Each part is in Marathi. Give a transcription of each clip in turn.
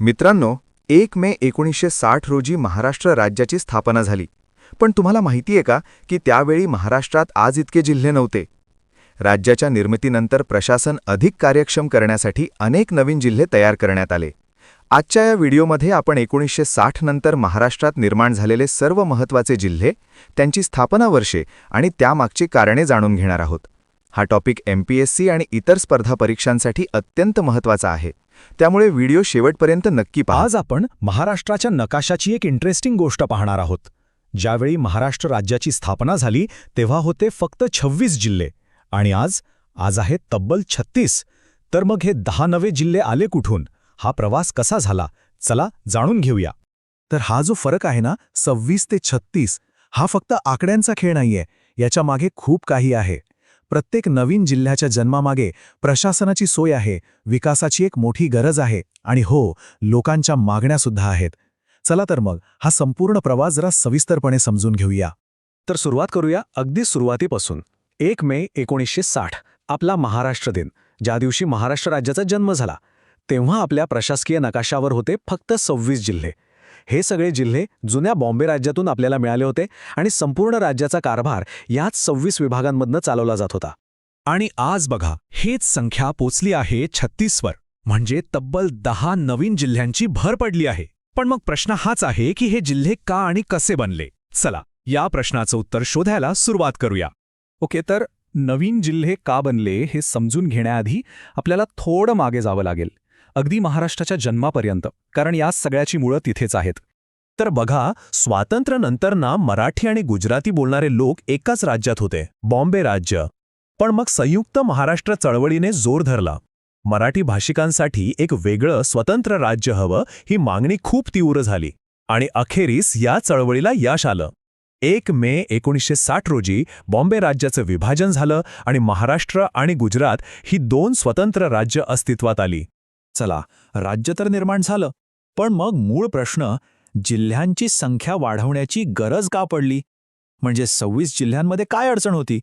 मित्रांनो एक मे एकोणीसशे साठ रोजी महाराष्ट्र राज्याची स्थापना झाली. पण तुम्हाला माहिती आहे का की त्यावेळी महाराष्ट्रात आज इतके जिल्हे नव्हते? राज्याच्या निर्मितीनंतर प्रशासन अधिक कार्यक्षम करण्यासाठी अनेक नवीन जिल्हे तयार करण्यात आले. आजच्या या व्हिडिओमध्ये आपण एकोणीसशे साठ नंतर महाराष्ट्रात निर्माण झालेले सर्व महत्त्वाचे जिल्हे त्यांची स्थापना वर्षे आणि त्यामागची कारणे जाणून घेणार आहोत. हा टॉपिक एमपीएससी आणि इतर स्पर्धा परीक्षांसाठी अत्यंत महत्त्वाचा आहे. त्यामुळे व्हिडिओ शेवटपर्यंत नक्की पहा. आज आपण महाराष्ट्राच्या नकाशाची एक इंटरेस्टिंग गोष्ट पाहणार आहोत. ज्यावेळी महाराष्ट्र राज्याची स्थापना झाली तेव्हा होते फक्त 26 जिल्हे. आणि आज आज आहेत तब्बल छत्तीस. तर मग हे दहा नवे जिल्हे आले कुठून? हा प्रवास कसा झाला? चला जाणून घेऊया. तर हा जो फरक आहे ना सव्वीस ते छत्तीस हा फक्त आकड्यांचा खेळ नाहीये. याच्या मागे खूप काही आहे. प्रत्येक नवीन जिल्ह्याच्या जन्मामागे प्रशासनाची सोय आहे विकासाची एक मोठी गरज आहे आणि हो लोकांच्या मागण्यासुद्धा आहेत. चला तर मग हा संपूर्ण प्रवास जरा सविस्तरपणे समजून घेऊया. तर सुरुवात करूया अगदी सुरुवातीपासून. एक मे एकोणीसशे साठ आपला महाराष्ट्र दिन. ज्या दिवशी महाराष्ट्र राज्याचा जन्म झाला तेव्हा आपल्या प्रशासकीय नकाशावर होते फक्त सव्वीस जिल्हे. हे सगळे जिल्हे जुन्या बॉम्बे राज्यातून आपल्याला मिळाले होते आणि संपूर्ण राज्याचा कारभार याच सव्वीस विभागांमधनं चालवला जात होता. आणि आज बघा हेच संख्या पोचली आहे छत्तीसवर. म्हणजे तब्बल दहा नवीन जिल्ह्यांची भर पडली आहे. पण मग प्रश्न हाच आहे की हे जिल्हे का आणि कसे बनले? चला या प्रश्नाचं उत्तर शोधायला सुरुवात करूया. ओके तर नवीन जिल्हे का बनले हे समजून घेण्याआधी आपल्याला थोडं मागे जावं लागेल. अगदी महाराष्ट्राच्या जन्मापर्यंत कारण या सगळ्याची मुळं तिथेच आहेत. तर बघा स्वातंत्र्यानंतर ना मराठी आणि गुजराती बोलणारे लोक एकाच राज्यात होते बॉम्बे राज्य. पण मग संयुक्त महाराष्ट्र चळवळीने जोर धरला. मराठी भाषिकांसाठी एक वेगळं स्वतंत्र राज्य हवं ही मागणी खूप तीव्र झाली आणि अखेरीस या चळवळीला यश आलं. एक मे एकोणीसशे साठ रोजी बॉम्बे राज्याचं विभाजन झालं आणि महाराष्ट्र आणि गुजरात ही दोन स्वतंत्र राज्य अस्तित्वात आली. चला राज्य तर निर्माण झालं पण मग मूळ प्रश्न जिल्ह्यांची संख्या वाढवण्याची गरज का पडली? म्हणजे सव्वीस जिल्ह्यांमध्ये काय अडचण होती?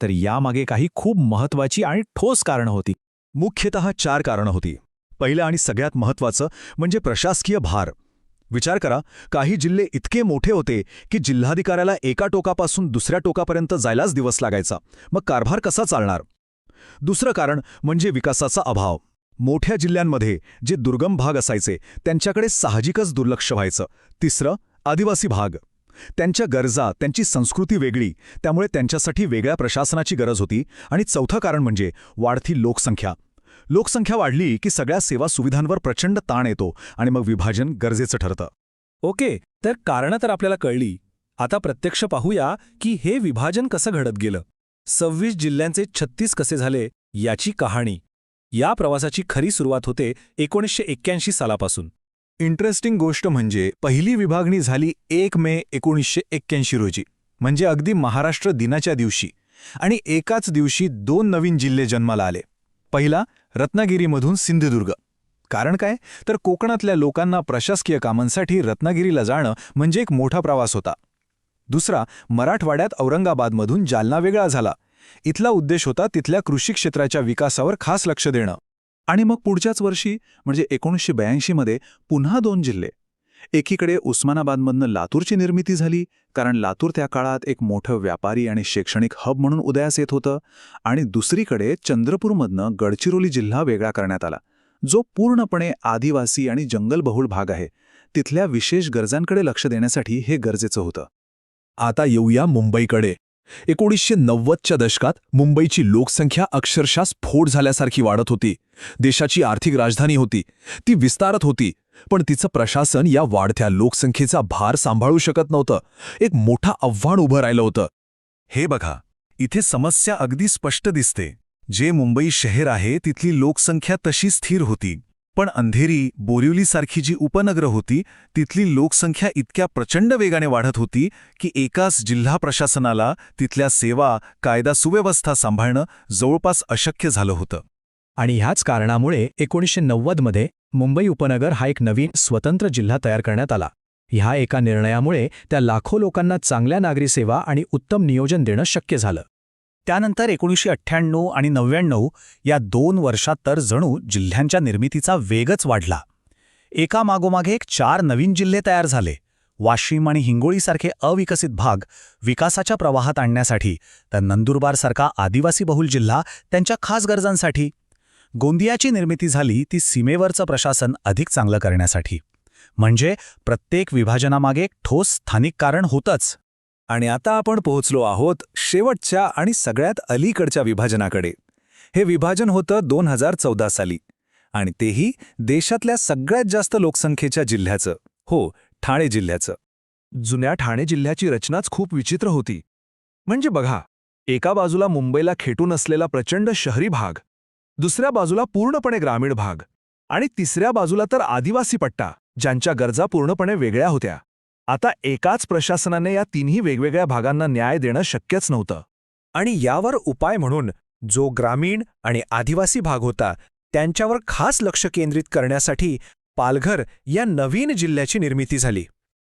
तर यामागे काही खूप महत्वाची आणि ठोस कारणं होती. मुख्यतः चार कारणं होती. पहिलं आणि सगळ्यात महत्वाचं म्हणजे प्रशासकीय भार. विचार करा काही जिल्हे इतके मोठे होते की जिल्हाधिकाऱ्याला एका टोकापासून दुसऱ्या टोकापर्यंत जायलाच दिवस लागायचा. मग कारभार कसा चालणार? दुसरं कारण म्हणजे विकासाचा अभाव. मोठ्या जिल्ह्यांमध्ये जे दुर्गम भाग असायचे त्यांच्याकडे साहजिकच दुर्लक्ष व्हायचं. तिसरं आदिवासी भाग. त्यांच्या गरजा त्यांची संस्कृती वेगळी त्यामुळे त्यांच्यासाठी वेगळ्या प्रशासनाची गरज होती. आणि चौथं कारण म्हणजे वाढती लोकसंख्या. लोकसंख्या वाढली की सगळ्या सेवा सुविधांवर प्रचंड ताण येतो आणि मग विभाजन गरजेचं ठरतं. ओके तर कारणं तर आपल्याला कळली. आता प्रत्यक्ष पाहूया की हे विभाजन कसं घडत गेलं. सव्वीस जिल्ह्यांचे छत्तीस कसे झाले याची कहाणी. या प्रवासाची खरी सुरुवात होते एकोणीसशे एक्क्याऐंशी सालापासून. इंटरेस्टिंग गोष्ट म्हणजे पहिली विभागणी झाली एक मे एकोणीसशे एक्क्याऐंशी रोजी म्हणजे अगदी महाराष्ट्र दिनाच्या दिवशी आणि एकाच दिवशी दोन नवीन जिल्हे जन्माला आले. पहिला रत्नागिरीमधून सिंधुदुर्ग. कारण काय? तर कोकणातल्या लोकांना प्रशासकीय कामांसाठी रत्नागिरीला जाणं म्हणजे एक मोठा प्रवास होता. दुसरा मराठवाड्यात औरंगाबादमधून जालना वेगळा झाला इथला उद्देश होता तिथल्या कृषी क्षेत्राच्या विकासावर खास लक्ष देणं. आणि मग पुढच्याच वर्षी म्हणजे एकोणीसशे ब्याऐंशीमध्ये पुन्हा दोन जिल्हे. एकीकडे उस्मानाबादमधनं लातूरची निर्मिती झाली कारण लातूर त्या काळात एक मोठं व्यापारी आणि शैक्षणिक हब म्हणून उदयास येत होतं. आणि दुसरीकडे चंद्रपूरमधनं गडचिरोली जिल्हा वेगळा करण्यात आला जो पूर्णपणे आदिवासी आणि जंगलबहुळ भाग आहे. तिथल्या विशेष गरजांकडे लक्ष देण्यासाठी हे गरजेचं होतं. आता येऊया मुंबईकडे. एकोणीसशे नव्वदच्या दशकात मुंबईची लोकसंख्या अक्षरशः स्फोट झाल्यासारखी वाढत होती. देशाची आर्थिक राजधानी होती. ती विस्तारत होती. पण तिचं प्रशासन या वाढत्या लोकसंख्येचा भार सांभाळू शकत नव्हतं. एक मोठं आव्हान उभं राहिलं होतं. हे बघा इथे समस्या अगदी स्पष्ट दिसते. जे मुंबई शहर आहे तिथली लोकसंख्या तशी स्थिर होती. पण अंधेरी बोरिवलीसारखी जी उपनगरं होती तिथली लोकसंख्या इतक्या प्रचंड वेगाने वाढत होती की एकाच जिल्हा प्रशासनाला तिथल्या सेवा कायदा सुव्यवस्था सांभाळणं जवळपास अशक्य झालं होतं. आणि ह्याच कारणामुळे एकोणीसशे नव्वदमध्ये मुंबई उपनगर हा एक नवीन स्वतंत्र जिल्हा तयार करण्यात आला. ह्या एका निर्णयामुळे त्या लाखो लोकांना चांगल्या नागरी सेवा आणि उत्तम नियोजन देणं शक्य झालं. त्यानंतर एकोणीसशे अठ्ठ्याण्णव आणि नव्याण्णव या दोन वर्षात तर जणू जिल्ह्यांच्या निर्मितीचा वेगच वाढला. एका मागोमागे एक चार नवीन जिल्हे तयार झाले. वाशिम आणि हिंगोळीसारखे अविकसित भाग विकासाच्या प्रवाहात आणण्यासाठी तर नंदुरबारसारखा आदिवासी बहुल जिल्हा त्यांच्या खास गरजांसाठी. गोंदियाची निर्मिती झाली ती सीमेवरचं प्रशासन अधिक चांगलं करण्यासाठी. म्हणजे प्रत्येक विभाजनामागे ठोस स्थानिक कारण होतंच. आणि आता आपण पोहोचलो आहोत शेवटच्या आणि सगळ्यात अलीकडच्या विभाजनाकडे. हे विभाजन होतं दोन हजार चौदा साली. आणि तेही देशातल्या सगळ्यात जास्त लोकसंख्येच्या जिल्ह्याचं. हो ठाणे जिल्ह्याचं. जुन्या ठाणे जिल्ह्याची रचनाच खूप विचित्र होती. म्हणजे बघा एका बाजूला मुंबईला खेटून असलेला प्रचंड शहरी भाग दुसऱ्या बाजूला पूर्णपणे ग्रामीण भाग आणि तिसऱ्या बाजूला तर आदिवासी पट्टा ज्यांच्या गरजा पूर्णपणे वेगळ्या होत्या. आता एकाच प्रशासनाने या तिन्ही वेगवेगळ्या भागांना न्याय देणं शक्यच नव्हतं. आणि यावर उपाय म्हणून जो ग्रामीण आणि आदिवासी भाग होता त्यांच्यावर खास लक्ष केंद्रित करण्यासाठी पालघर या नवीन जिल्ह्याची निर्मिती झाली.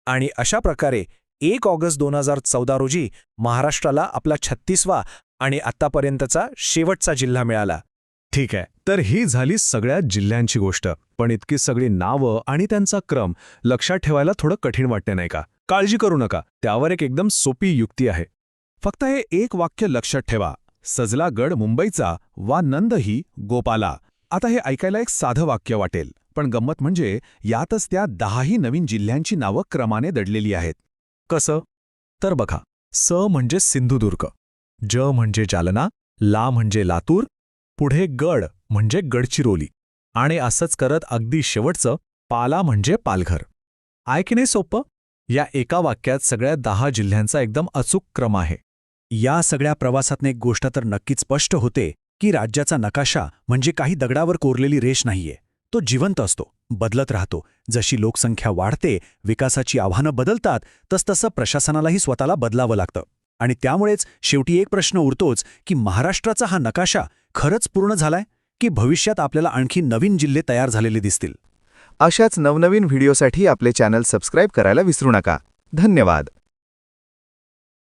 आणि अशा प्रकारे एक ऑगस्ट दोन हजार चौदा रोजी महाराष्ट्राला आपला छत्तीसवा आणि आतापर्यंतचा शेवटचा जिल्हा मिळाला. ठीक आहे. तर ही झाली सगळ्या जिल्ह्यांची गोष्ट. पण इतकी सगळी नावं आणि त्यांचा क्रम लक्षात ठेवायला थोडं कठीण वाटते नाही का? काळजी करू नका. त्यावर एक एकदम सोपी युक्ती आहे. फक्त हे एक वाक्य लक्षात ठेवा. सजला गड मुंबईचा वा नंद ही गोपाला. आता हे ऐकायला एक साधं वाक्य वाटेल. पण गंमत म्हणजे यातच त्या दहाही नवीन जिल्ह्यांची नावं क्रमाने दडलेली आहेत. कसं? तर बघा. स म्हणजे सिंधुदुर्ग. ज म्हणजे जालना. ला म्हणजे लातूर. पुढे गड म्हणजे गडचिरोली आणि असंच करत अगदी शेवटचं पाला म्हणजे पालघर. आहे की नाही सोपं या एका वाक्यात सगळ्या दहा जिल्ह्यांचा एकदम अचूक क्रम आहे. या सगळ्या प्रवासातनं एक गोष्ट तर नक्कीच स्पष्ट होते की राज्याचा नकाशा म्हणजे काही दगडावर कोरलेली रेष नाहीये. तो जिवंत असतो बदलत राहतो. जशी लोकसंख्या वाढते विकासाची आव्हानं बदलतात तसतसं प्रशासनालाही स्वतःला बदलावं लागतं. आणि त्यामुळेच शेवटी एक प्रश्न उरतोच की महाराष्ट्राचा हा नकाशा खरंच पूर्ण झालाय की भविष्यात आपल्याला आणखी नवीन जिल्हे तयार झालेले दिसतील? अशाच नवनवीन व्हिडिओसाठी आपले चॅनल सबस्क्राईब करायला विसरू नका. धन्यवाद.